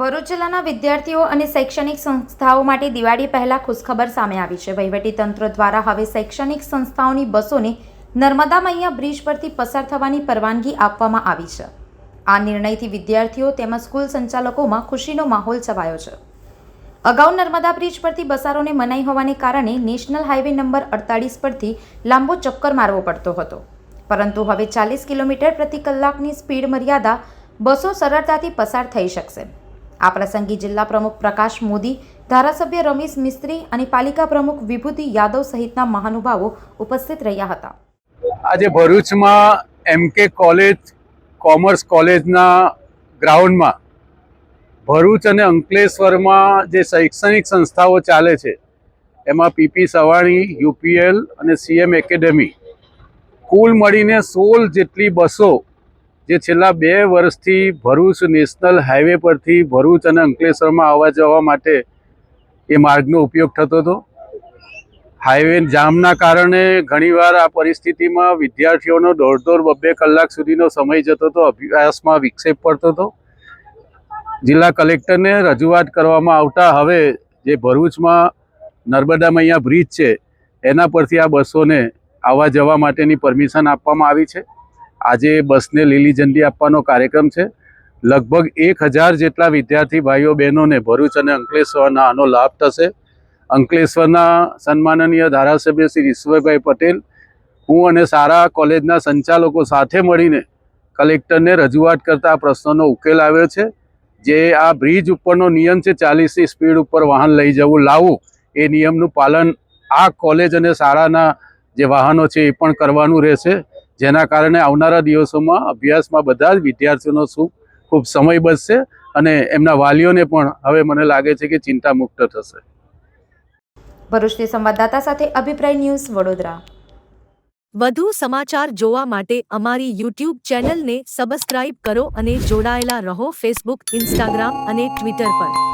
ભરૂચ જિલ્લાના વિદ્યાર્થીઓ અને શૈક્ષણિક સંસ્થાઓ માટે દિવાળી પહેલા ખુશખબર સામે આવી છે. વહીવટીતંત્ર દ્વારા હવે શૈક્ષણિક સંસ્થાઓની બસોને નર્મદા મૈયા બ્રિજ પરથી પસાર થવાની પરવાનગી આપવામાં આવી છે. આ નિર્ણયથી વિદ્યાર્થીઓ તેમજ સ્કૂલ સંચાલકોમાં ખુશીનો માહોલ છવાયો છે. અગાઉ નર્મદા બ્રિજ પરથી બસારોને મનાઈ હોવાને કારણે નેશનલ હાઈવે નંબર અડતાળીસ પરથી લાંબો ચક્કર મારવો પડતો હતો. પરંતુ હવે ચાલીસ કિલોમીટર પ્રતિ કલાકની સ્પીડ મર્યાદા બસો સરળતાથી પસાર થઈ શકશે. આ પ્રસંગે જિલ્લા પ્રમુખ પ્રકાશ મોદી, ધારાસભ્ય રમેશ મિસ્ત્રી અને પાલિકા પ્રમુખ વિભૂતિ યાદવ સહિતના મહાનુભાવો ઉપસ્થિત રહ્યા હતા. આજે ભરૂચમાં એમકે કોલેજ કોમર્સ કોલેજના ગ્રાઉન્ડમાં ભરૂચ અને અંકલેશ્વરમાં જે શૈક્ષણિક સંસ્થાઓ ચાલે છે, એમાં પીપી સવાણી યુપીએલ અને સીએમ એકેડેમી કુલ મળીને સોળ જેટલી બસો જે છેલ્લા બે વર્ષથી ભરૂચ નેશનલ હાઈવે પરથી ભરૂચ અને અંકલેશ્વરમાં આવવા જવા માટે એ માર્ગનો ઉપયોગ થતો હતો. હાઈવે જામના કારણે ઘણીવાર આ પરિસ્થિતિમાં વિદ્યાર્થીઓનો દોઢ દોઢ બબ્બે કલાક સુધીનો સમય જતો હતો, અભ્યાસમાં વિક્ષેપ પડતો હતો. જિલ્લા કલેક્ટરને રજૂઆત કરવામાં આવતા હવે જે ભરૂચમાં નર્મદા મૈયા બ્રિજ છે, એના પરથી આ બસોને આવવા જવા માટેની પરમિશન આપવામાં આવી છે. આજે બસને લીલી ઝંડી આપવાનો કાર્યક્રમ છે. લગભગ એક હજાર જેટલા વિદ્યાર્થી ભાઈઓ બહેનોને ભરૂચ અને અંકલેશ્વરના આનો લાભ થશે. અંકલેશ્વરના સન્માનનીય ધારાસભ્ય શ્રી ઈશ્વરભાઈ પટેલ, હું અને સારા કોલેજના સંચાલકો સાથે મળીને કલેક્ટરને રજૂઆત કરતા પ્રશ્નનો ઉકેલ આવ્યો છે. જે આ બ્રિજ ઉપરનો નિયમ છે, ચાલીસની સ્પીડ ઉપર વાહન લઈ જવું, લાવવું, એ નિયમનું પાલન આ કોલેજ અને શાળાના જે વાહનો છે, એ પણ કરવાનું રહેશે. જેના કારણે આવનારા દિવસોમાં અભ્યાસમાં બધા જ વિદ્યાર્થીઓનો સુખ ખૂબ સમય બચશે અને એમના વાલીઓને પણ હવે મને લાગે છે કે ચિંતા મુક્ત થશે. ભરૂચની સંવાદદાતા સાથે અભિપ્રાય ન્યૂઝ વડોદરા. વધુ સમાચાર જોવા માટે અમારી યુટ્યુબ ચેનલને સબસ્ક્રાઇબ કરો અને જોડાયેલા રહો ફેસબુક ઇન્સ્ટાગ્રામ અને ટ્વિટર પર.